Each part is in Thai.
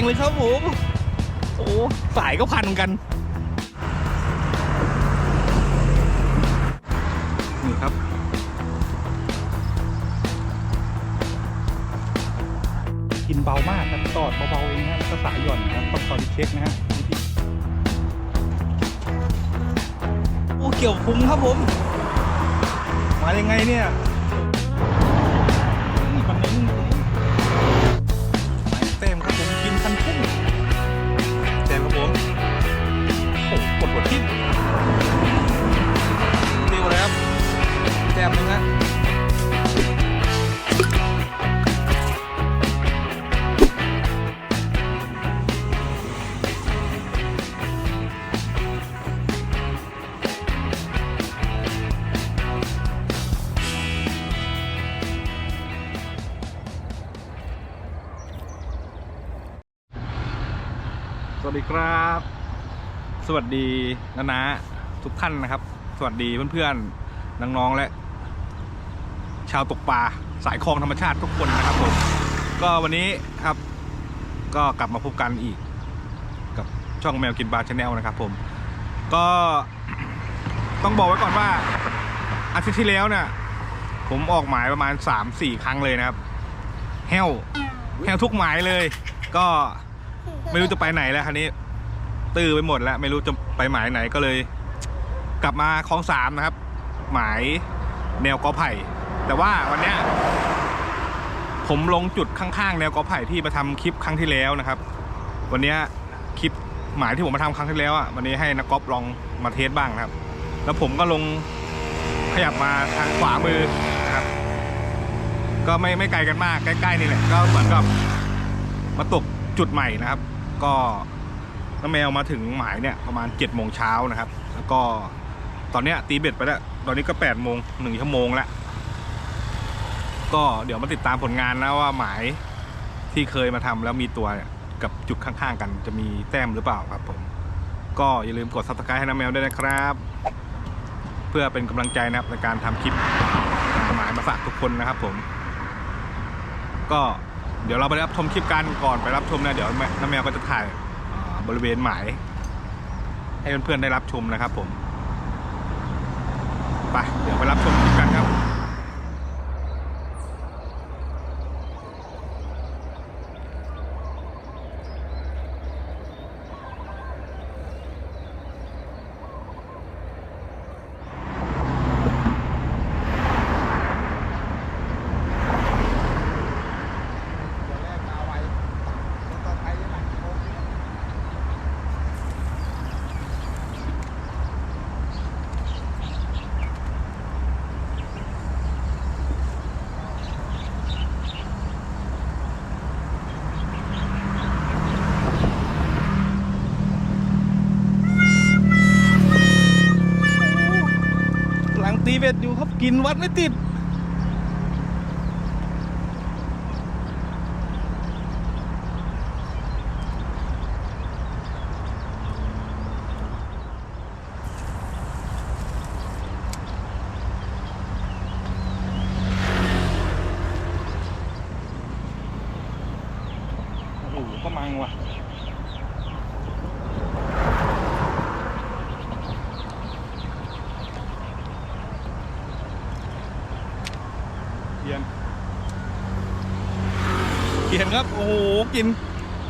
งเลยครับผมโอ้สายก็พันกันนี่ครับกินเบามากครับตอดเบาๆเองนะแล้วก็สายหย่อนนะครับต้องคอยเช็คนะฮะโอ้เกี่ยวพุงครับผม มายังไงเนี่ย สวัสดีนะนะทุกท่านนะครับ สวัสดีเพื่อนๆน้องๆและ ชาวตกปลาสายคลองธรรมชาติทุกคนนะครับผมก็วันนี้ครับ ก็กลับมาพบกันอีก กับช่องแมวกินปลาชาแนลนะครับ ผม ก็ต้องบอกไว้ก่อนว่าอาทิตย์ที่แล้วเนี่ยผมออกหมายประมาณ 3-4 ครั้งเลยนะครับแห้วแห้วทุกหมายเลย ก็ไม่รู้จะไปไหนแล้วคันนี้ ตื้อไปหมดแล้ว ไม่รู้จะไปหมายไหนก็เลย กลับมาคลองสามนะครับ หมายแนวกอไผ่ แต่ว่าวันนี้ผมลงจุดข้างๆ แนวกอไผ่ที่มาทำคลิปครั้งที่แล้วนะครับ วันนี้คลิปหมายที่ผมมาทำครั้งที่แล้วอะวันนี้ให้นักกอล์ฟลองมาเทสบ้างนะครับ แล้วผมก็ลงขยับมาทางขวามือนะครับ ก็ไม่ไม่ไกลกันมากใกล้ๆนี่แหละก็เหมือนกับมาตกจุดใหม่นะครับ ก็ น้าแมวมาถึงหมายเนี่ยประมาณ7จ็ดโมงเช้านะครับ แล้วก็ตอนเนี้ยตีเบ็ดไปแล้ว ตอนนี้ก็8ปดโมงหนึ่งชั่วโมงแล้ว ก็เดี๋ยวมาติดตามผลงานนะว่าหมายที่เคยมาทำแล้วมีตัวกับจุดข้างๆ กันจะมีแต้มหรือเปล่าครับผม ก็อย่าลืมกด subscribe ให้น้าแมวด้วยนะครับ เพื่อเป็นกำลังใจนะครับในการทำคลิปหมายมาฝากทุกคนนะครับผม ก็เดี๋ยวเราไปรับชมคลิปกันก่อนไปรับชมนะเดี๋ยวน้าแมวก็จะถ่าย บริเวณหมาย ให้เพื่อนๆได้รับชมนะครับผม ไป เดี๋ยวไปรับชมคลิปกันครับ ตัวแรกมาไวแล้วต่อไปยังไงโค้งเนี่ย หลังตีเบ็ดอยู่ครับ กินวัดไม่ติด โอ้โหก็มังว่ะ เขียนเขี ยนครับ โอ้โห กิน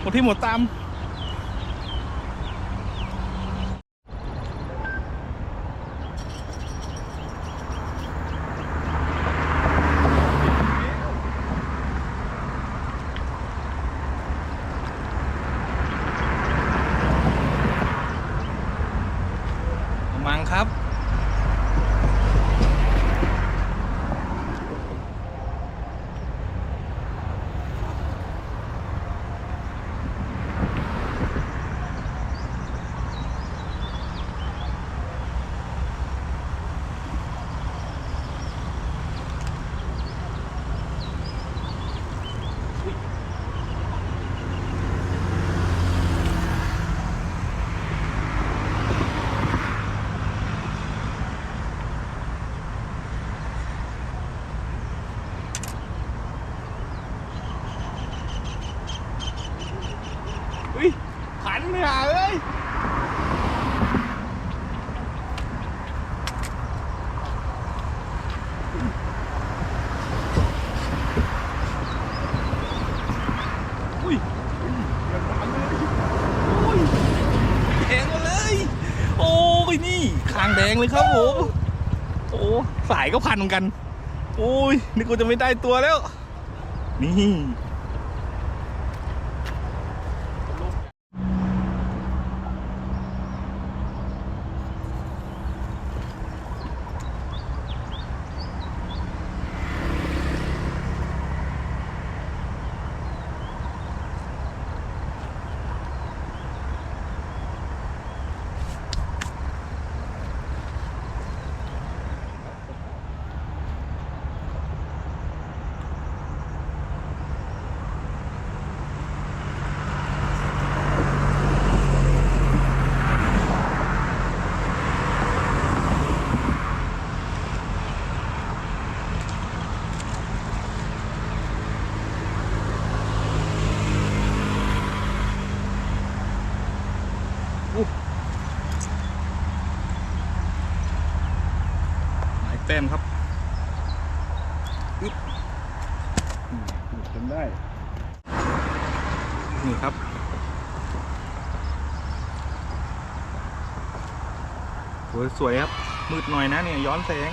หมดที่หมดตามมังครับ ม ยนี่คางแดง เลยครับผมโอ้สายก็พันกัน โอ้ยนี่กูจะไม่ได้ตัวแล้ว นี่ หมายแต้มครับอึ๊บอืมหยุดจนได้ นี่ครับ สวยสวยครับ มืดหน่อยนะเนี่ยย้อนแสง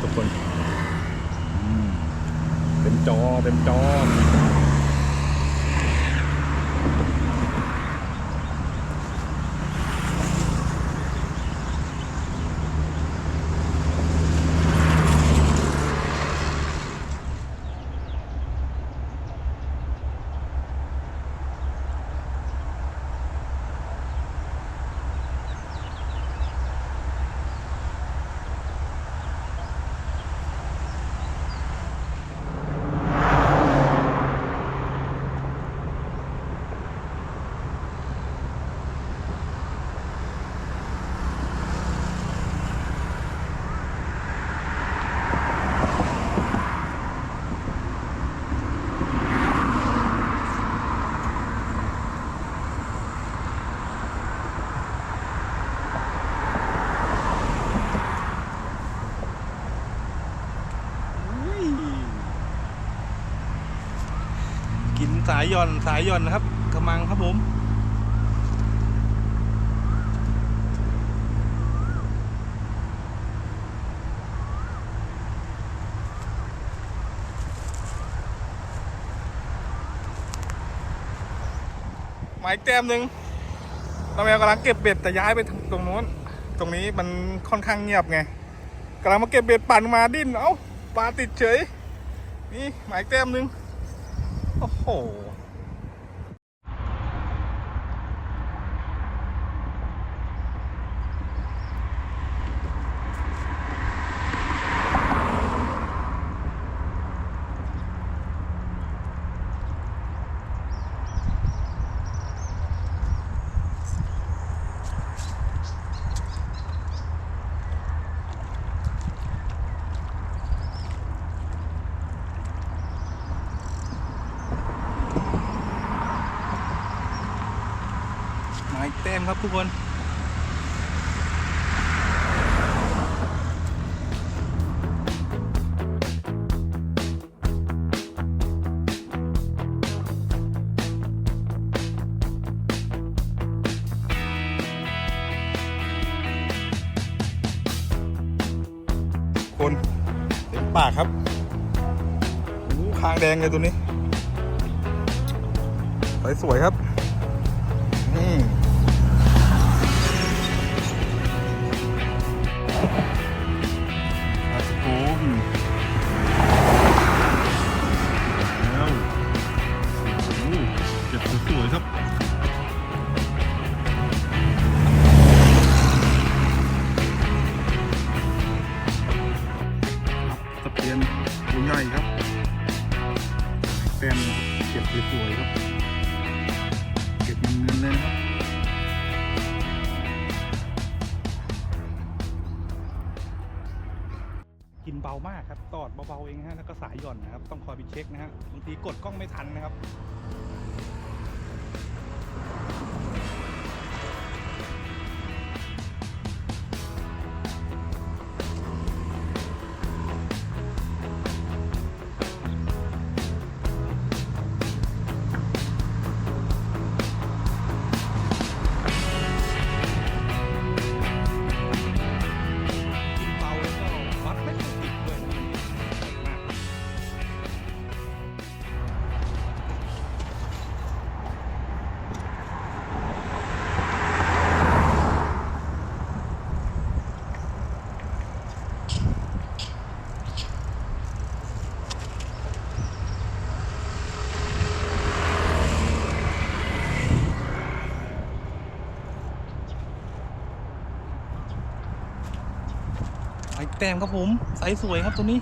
ทุกคน เป็นจอ เป็นจอยกินสายย่อนสายย่อนนะครับกระมังครับผมหมายแต้มหนึ่งเราแมวกำลังเก็บเบ็ดแต่ย้ายไปตรงโน้น ตรงนี้มันค่อนข้างเงียบไงกำลังมาเก็บเบ็ดปั่นมาดิ้นเอ้าปลาติดเฉย นี่หมายแต้มหนึ่งโอ้โห ครับทุกคนคนเต็มปากครับโอ้โหคางแดงเลยตัวนี้ สวยๆครับ กินเบามากครับ ตอดเบาๆเองฮะแล้วก็สายหย่อนนะครับ ต้องคอยไปเช็คนะฮะบางทีกดกล้องไม่ทันนะครับ แต้มครับผมไซส์สวยครับตัวนี้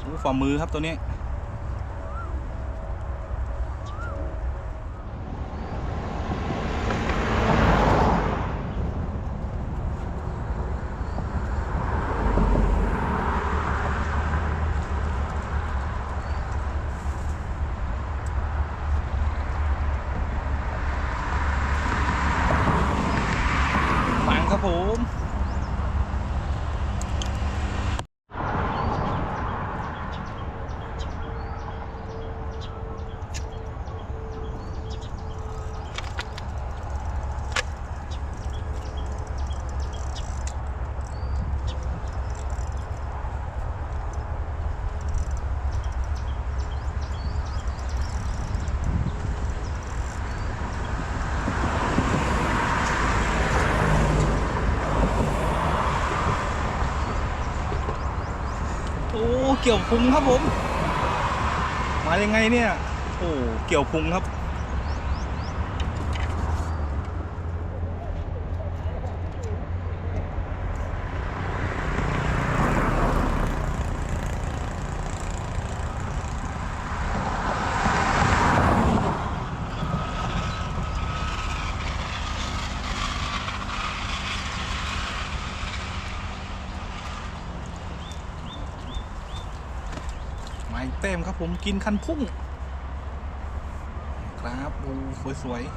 โอ้ฝ่ามือครับตัวนี้ ฝังครับผม โอ้ เกี่ยวพุงครับผม มายังไงเนี่ย โอ้เกี่ยวพุงครับ ไม้เต็มครับผมกินคันพุ่ง ครับโอ้สวยๆ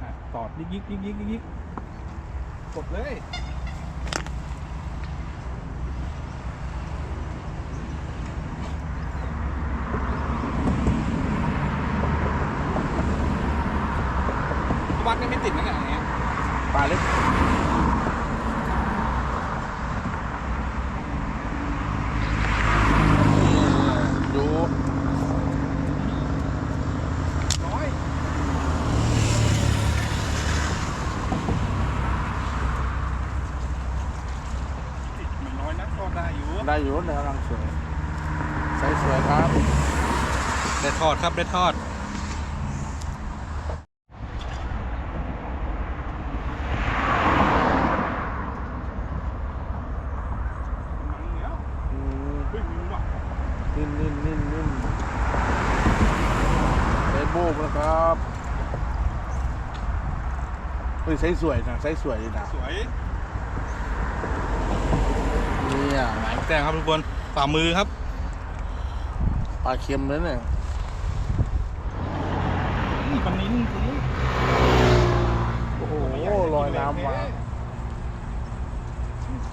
อะตอดยิกยิกยิกยิกยิกยิกกดเลย วัดนี่ไม่ติดนะเนี่ยอย่างเงี้ย ปลาเล็กดู น้อยติดไม่น้อยนะก็ได้ อยู่ได้อยู่เนื้อกำลังสวยใสสวยครับ ได้ทอดครับได้ทอด อืมนิ่มนิ่มนิ่มนิ่มเฟซบุ๊กนะครับเฮ้ยใสสวยนะใสสวยดีนะ สวย เนี่ยหมายแต้มครับทุกคนฝ่ามือครับปลาเค็มเลยเนี่ยปันนี้จริงโอ้โหลอยน้ำมา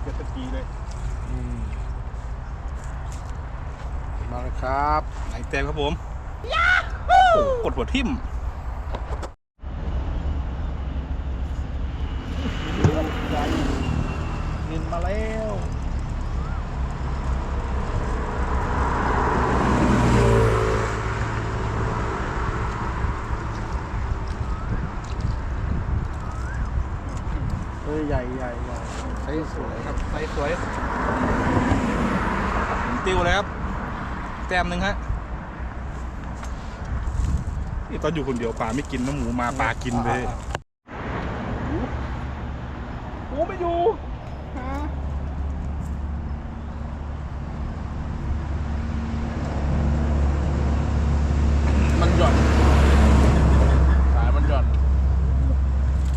เจ็ดสกีเลยอืมมาเลยครับหมายแต้มครับผมโอ้โหกดหัวทิ่ม ใหญ่กินมาแล้วเฮ้ย ใหญ่ใหญ่ใหญ่ใสสวยครับไซส์สวยหมุนติ้วเลยครับ แต้มหนึ่งฮะนี่ตอนอยู่คนเดียวปลาไม่กินน้ำหมูมาปลากินเลยอะโอ้ไม่อยู่ฮะมันหย่อนสายมันหย่อน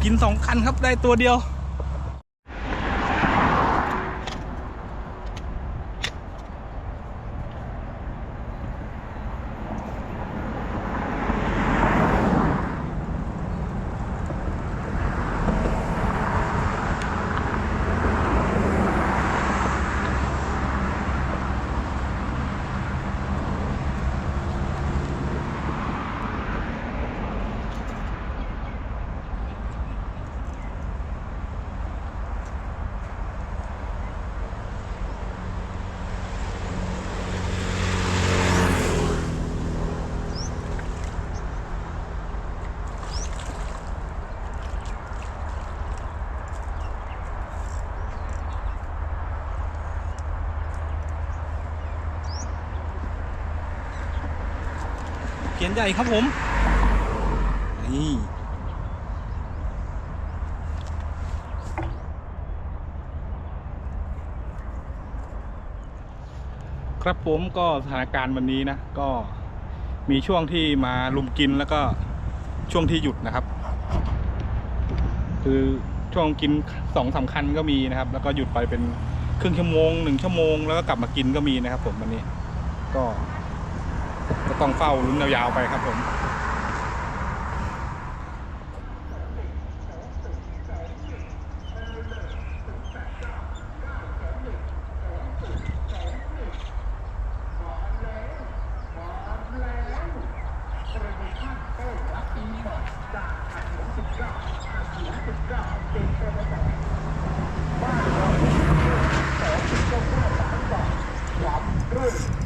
กินสองคันครับได้ตัวเดียว เขียนใหญ่ครับผม นี่ครับผมก็สถานการณ์วันนี้นะก็มีช่วงที่มาลุมกินแล้วก็ช่วงที่หยุดนะครับ คือช่วงกินสองสามคันก็มีนะครับ แล้วก็หยุดไปเป็นครึ่งชั่วโมงหนึ่งชั่วโมงแล้วก็กลับมากินก็มีนะครับ ผมวันนี้ ก็ ก็ต้องเฝ้าลุ้นยาวๆไปครับผม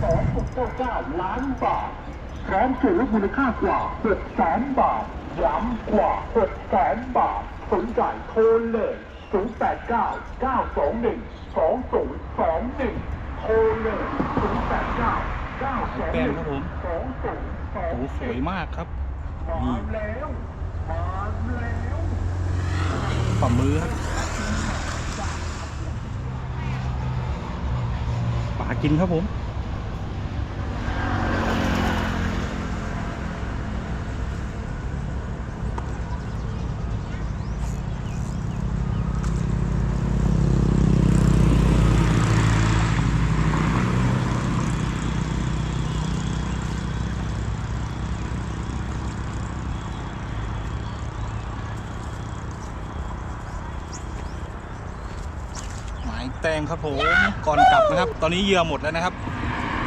2.99 ล้านบาท พร้อมส่วนลดมูลค่ากว่า 6 แสนบาท ย้ำกว่า6แสนบาท สนใจโทรเลย 089 921 2021 โทรเลย 089แป้งครับผม921โอ้โหสวยมากครับมาแล้วมาแล้วฝ่ามือครับปลากินครับผม แตงครับผมก่อนกลับนะครับ ตอนนี้เหยื่อหมดแล้วนะครับ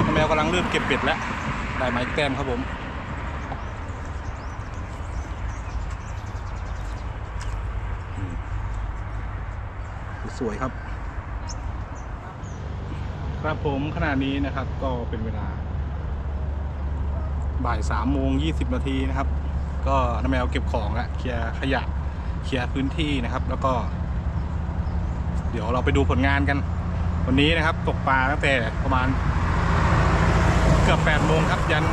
น้าแมวกำลังเริ่มเก็บเบ็ดแล้วได้หมแตงครับผมอืมสวยครับ ครับผมขณะนี้นะครับก็เป็นเวลา บ่ายสามโมงยี่สิบนาทีนะครับ ก็น้าแมวเก็บของแล้วเคลียร์ขยะเคลียร์พื้นที่นะครับ แล้วก็ เดี๋ยวเราไปดูผลงานกัน วันนี้นะครับตกปลาตั้งแต่ประมาณ เกือบ8โมงครับยัน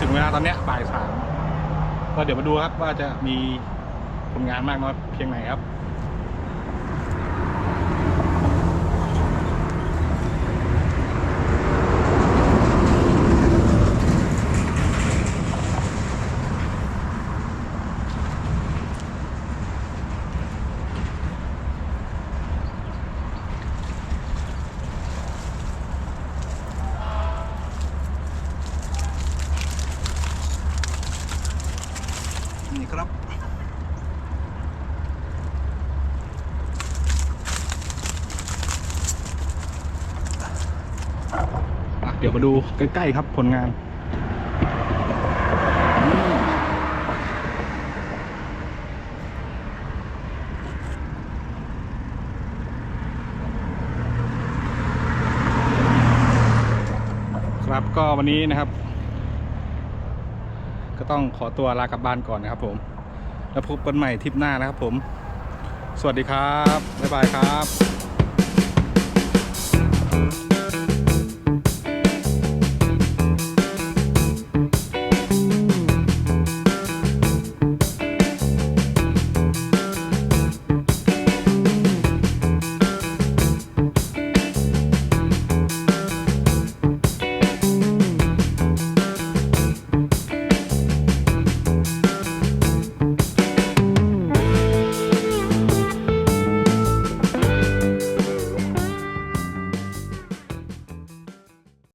ถึงเวลาตอนเนี้ยบ่ายสามก็เดี๋ยวมาดูครับว่าจะมีผลงานมากน้อยเพียงไหนครับ ยวมาดูใกล้ๆครับผลงานครับก็วันนี้นะครับ ก็ต้องขอตัวลากลับบ้านก่อนนะครับผม แล้วพบกันใหม่ทริปหน้านะครับผม สวัสดีครับ บ๊ายบายครับ